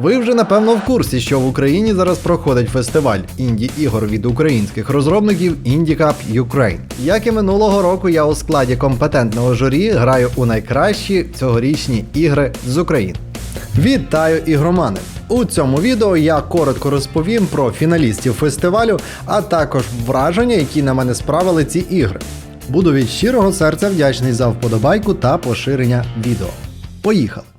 Ви вже напевно в курсі, що в Україні зараз проходить фестиваль інді ігор від українських розробників IndieCup Ukraine. Як і минулого року, я у складі компетентного журі граю у найкращі цьогорічні ігри з України. Вітаю ігромани! У цьому відео я коротко розповім про фіналістів фестивалю, а також враження, які на мене справили ці ігри. Буду від щирого серця вдячний за вподобайку та поширення відео. Поїхали!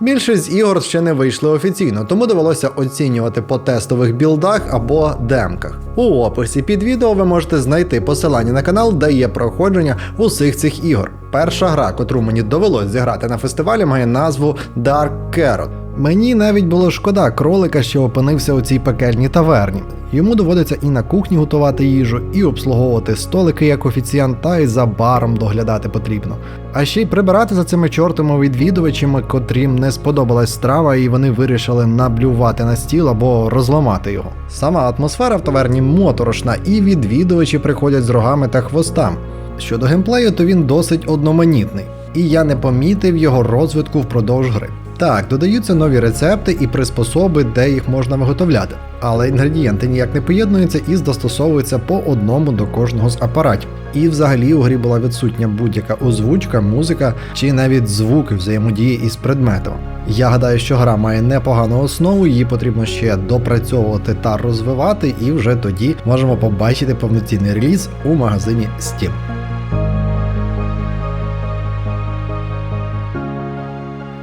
Більшість ігор ще не вийшли офіційно, тому довелося оцінювати по тестових білдах або демках. У описі під відео ви можете знайти посилання на канал, де є проходження усіх цих ігор. Перша гра, котру мені довелось зіграти на фестивалі, має назву Dark Carrot. Мені навіть було шкода кролика, що опинився у цій пекельній таверні. Йому доводиться і на кухні готувати їжу, і обслуговувати столики як офіціант, та й за баром доглядати потрібно. А ще й прибирати за цими чортами відвідувачами, котрім не сподобалась страва, і вони вирішили наблювати на стіл або розламати його. Сама атмосфера в таверні моторошна, і відвідувачі приходять з рогами та хвостами. Щодо геймплею, то він досить одноманітний, і я не помітив його розвитку впродовж гри. Так, додаються нові рецепти і приспособи, де їх можна виготовляти, але інгредієнти ніяк не поєднуються і застосовуються по одному до кожного з апаратів. І взагалі у грі була відсутня будь-яка озвучка, музика чи навіть звуки взаємодії із предметом. Я гадаю, що гра має непогану основу, її потрібно ще допрацьовувати та розвивати, і вже тоді можемо побачити повноцінний реліз у магазині Steam.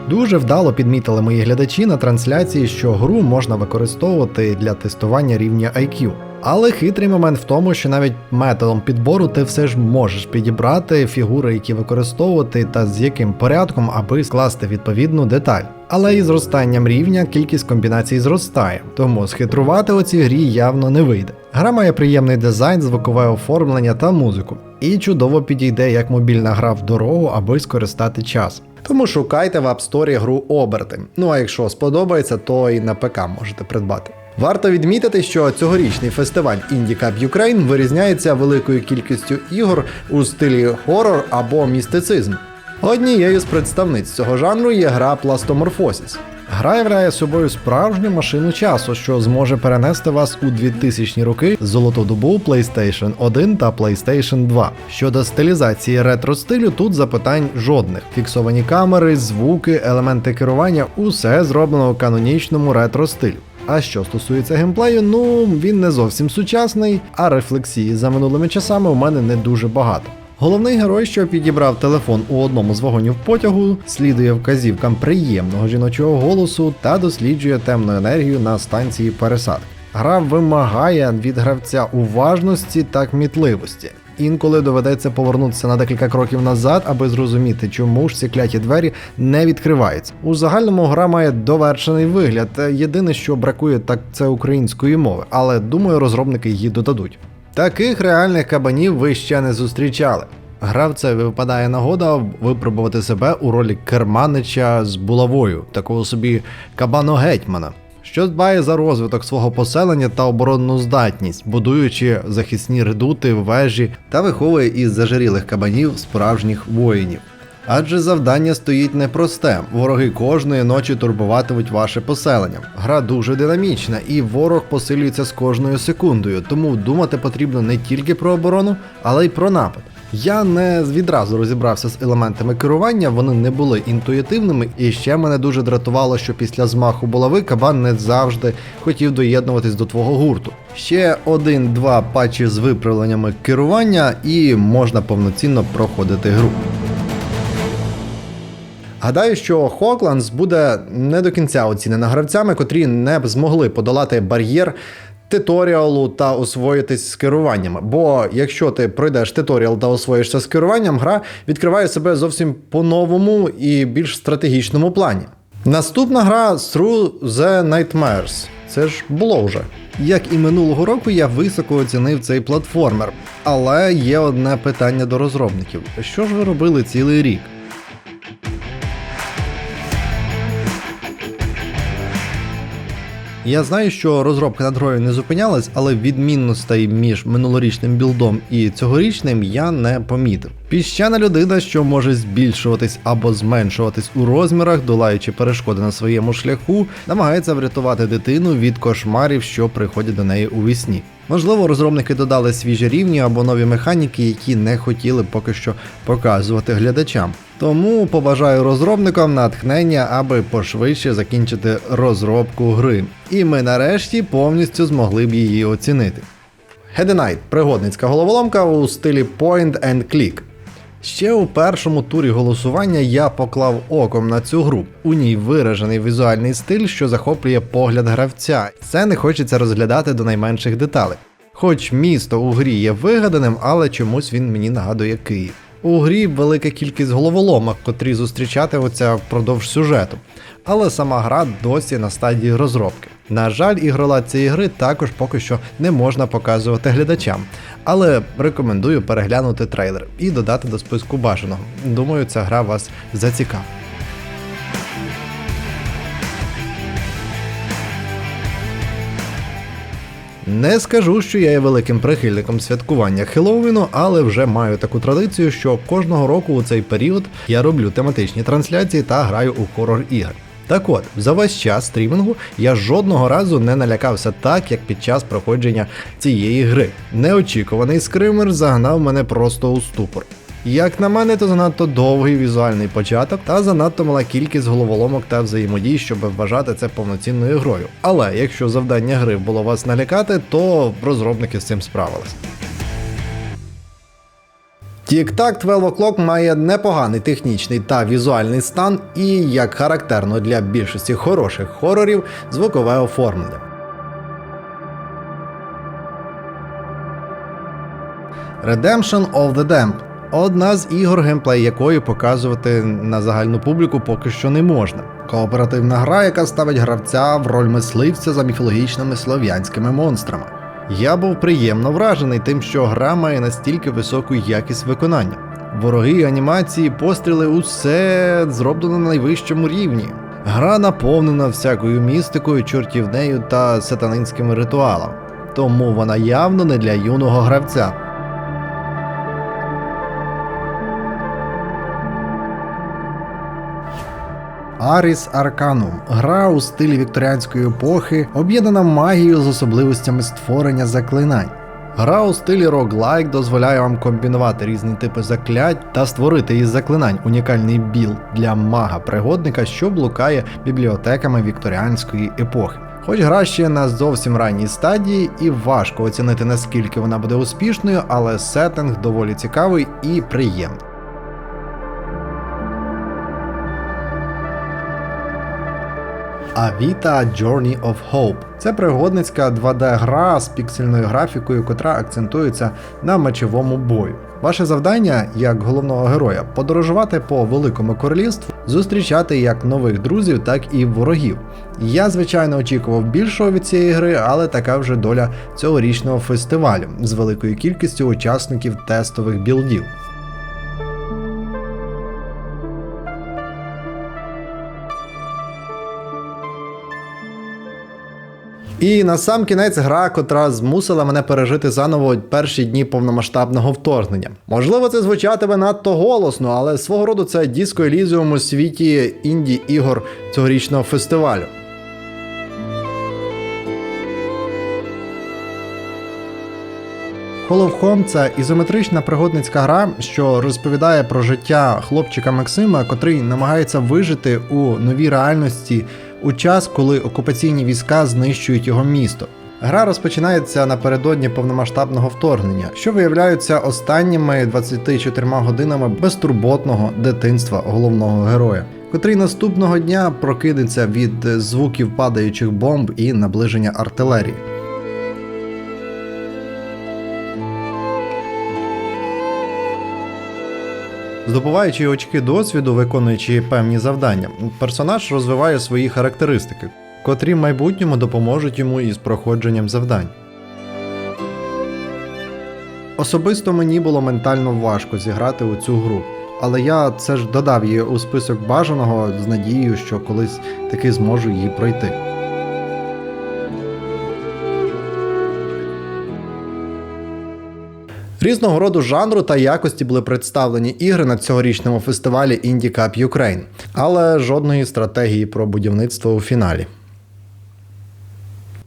Дуже вдало підмітили мої глядачі на трансляції, що гру можна використовувати для тестування рівня IQ. Але хитрий момент в тому, що навіть методом підбору ти все ж можеш підібрати фігури, які використовувати, та з яким порядком, аби скласти відповідну деталь. Але із зростанням рівня кількість комбінацій зростає, тому схитрувати у цій грі явно не вийде. Гра має приємний дизайн, звукове оформлення та музику, і чудово підійде як мобільна гра в дорогу, аби скористати час. Тому шукайте в App Store гру оберти. Ну а якщо сподобається, то і на ПК можете придбати. Варто відмітити, що цьогорічний фестиваль Indie Cup Ukraine вирізняється великою кількістю ігор у стилі хорор або містицизм. Однією з представниць цього жанру є гра Plastomorphosis. Гра являє собою справжню машину часу, що зможе перенести вас у 2000-ні роки золоту добу PlayStation 1 та PlayStation 2. Щодо стилізації ретро стилю, тут запитань жодних. Фіксовані камери, звуки, елементи керування усе зроблено у канонічному ретро стилю. А що стосується геймплею, ну він не зовсім сучасний, а рефлексії за минулими часами у мене не дуже багато. Головний герой, що підібрав телефон у одному з вагонів потягу, слідує вказівкам приємного жіночого голосу та досліджує темну енергію на станції пересадки. Гра вимагає від гравця уважності та кмітливості. Інколи доведеться повернутися на декілька кроків назад, аби зрозуміти, чому ж ці кляті двері не відкриваються. У загальному гра має довершений вигляд. Єдине, що бракує, так це української мови, але думаю, розробники її додадуть. Таких реальних кабанів ви ще не зустрічали. Гравцеві випадає нагода випробувати себе у ролі керманича з булавою, такого собі кабано-гетьмана, що дбає за розвиток свого поселення та оборонну здатність, будуючи захисні редути, вежі та виховує із зажирілих кабанів справжніх воїнів. Адже завдання стоїть непросте. Вороги кожної ночі турбуватимуть ваше поселення. Гра дуже динамічна, і ворог посилюється з кожною секундою, тому думати потрібно не тільки про оборону, але й про напад. Я не відразу розібрався з елементами керування, вони не були інтуїтивними, і ще мене дуже дратувало, що після змаху булави кабан не завжди хотів доєднуватись до твого гурту. Ще один-два патчі з виправленнями керування, і можна повноцінно проходити гру. Гадаю, що Хокландс буде не до кінця оцінена гравцями, котрі не б змогли подолати бар'єр туторіалу та освоїтись з керуваннями. Бо якщо ти пройдеш туторіал та освоїшся з керуванням, гра відкриває себе зовсім по-новому і більш стратегічному плані. Наступна гра Through the Nightmares. Це ж було вже. Як і минулого року, я високо оцінив цей платформер. Але є одне питання до розробників: що ж ви робили цілий рік? Я знаю, що розробка над грою не зупинялась, але відмінностей між минулорічним білдом і цьогорічним я не помітив. Піщана людина, що може збільшуватись або зменшуватись у розмірах, долаючи перешкоди на своєму шляху, намагається врятувати дитину від кошмарів, що приходять до неї у вісні. Можливо, розробники додали свіжі рівні або нові механіки, які не хотіли поки що показувати глядачам. Тому побажаю розробникам натхнення, аби пошвидше закінчити розробку гри. І ми нарешті повністю змогли б її оцінити. Hedonite – пригодницька головоломка у стилі Point and Click. Ще у першому турі голосування я поклав оком на цю гру. У ній виражений візуальний стиль, що захоплює погляд гравця. Це не хочеться розглядати до найменших деталей. Хоч місто у грі є вигаданим, але чомусь він мені нагадує Київ. У грі велика кількість головоломок, котрі зустрічатимуться впродовж сюжету, але сама гра досі на стадії розробки. На жаль, ігрола цієї гри також поки що не можна показувати глядачам, але рекомендую переглянути трейлер і додати до списку бажаного. Думаю, ця гра вас зацікавить. Не скажу, що я є великим прихильником святкування Хеллоуіну, але вже маю таку традицію, що кожного року у цей період я роблю тематичні трансляції та граю у хорор ігри. Так от, за весь час стрімінгу я жодного разу не налякався так, як під час проходження цієї гри. Неочікуваний скример загнав мене просто у ступор. Як на мене, то занадто довгий візуальний початок та занадто мала кількість головоломок та взаємодій, щоб вважати це повноцінною грою. Але якщо завдання гри було вас налякати, то розробники з цим справились. TikTok 12 O'Clock має непоганий технічний та візуальний стан і, як характерно для більшості хороших хорорів, звукове оформлення. Redemption of the Damned Одна з ігор, геймплей якої показувати на загальну публіку поки що не можна. Кооперативна гра, яка ставить гравця в роль мисливця за міфологічними слов'янськими монстрами. Я був приємно вражений тим, що гра має настільки високу якість виконання. Вороги, анімації, постріли усе зроблено на найвищому рівні. Гра наповнена всякою містикою, чортівнею та сатанинськими ритуалами, тому вона явно не для юного гравця. Аріс Арканум гра у стилі вікторіанської епохи, об'єднана магією з особливостями створення заклинань. Гра у стилі роглайк дозволяє вам комбінувати різні типи заклять та створити із заклинань унікальний біл для мага-пригодника, що блукає бібліотеками вікторіанської епохи. Хоч гра ще на зовсім ранній стадії, і важко оцінити наскільки вона буде успішною, але сеттинг доволі цікавий і приємний. Avita Journey of Hope. Це пригодницька 2D-гра з піксельною графікою, котра акцентується на мечовому бою. Ваше завдання, як головного героя, подорожувати по великому королівству, зустрічати як нових друзів, так і ворогів. Я, звичайно, очікував більшого від цієї гри, але така вже доля цьогорічного фестивалю з великою кількістю учасників тестових білдів. І на сам кінець гра, котра змусила мене пережити заново перші дні повномасштабного вторгнення. Можливо, це звучатиме надто голосно, але свого роду це диско елізіум у світі інді ігор цьогорічного фестивалю. Call of Home – це ізометрична пригодницька гра, що розповідає про життя хлопчика Максима, котрий намагається вижити у новій реальності у час, коли окупаційні війська знищують його місто. Гра розпочинається напередодні повномасштабного вторгнення, що виявляються останніми 24 годинами безтурботного дитинства головного героя, котрий наступного дня прокинеться від звуків падаючих бомб і наближення артилерії. Здобуваючи очки досвіду, виконуючи певні завдання, персонаж розвиває свої характеристики, котрі в майбутньому допоможуть йому із проходженням завдань. Особисто мені було ментально важко зіграти у цю гру, але я це ж додав її у список бажаного з надією, що колись таки зможу її пройти. Різного роду жанру та якості були представлені ігри на цьогорічному фестивалі Indie Cup Ukraine, але жодної стратегії про будівництво у фіналі.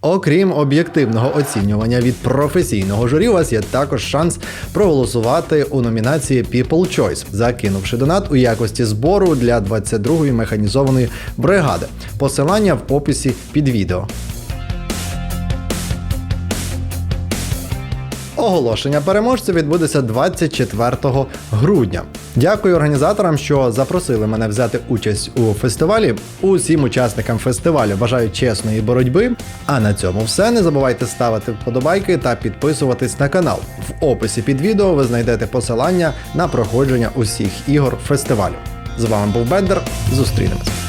Окрім об'єктивного оцінювання від професійного журі, у вас є також шанс проголосувати у номінації People Choice, закинувши донат у якості збору для 22-ї механізованої бригади. Посилання в описі під відео. Оголошення переможців відбудеться 24 грудня. Дякую організаторам, що запросили мене взяти участь у фестивалі. Усім учасникам фестивалю бажаю чесної боротьби. А на цьому все. Не забувайте ставити вподобайки та підписуватись на канал. В описі під відео ви знайдете посилання на проходження усіх ігор фестивалю. З вами був Бендер. Зустрінемось.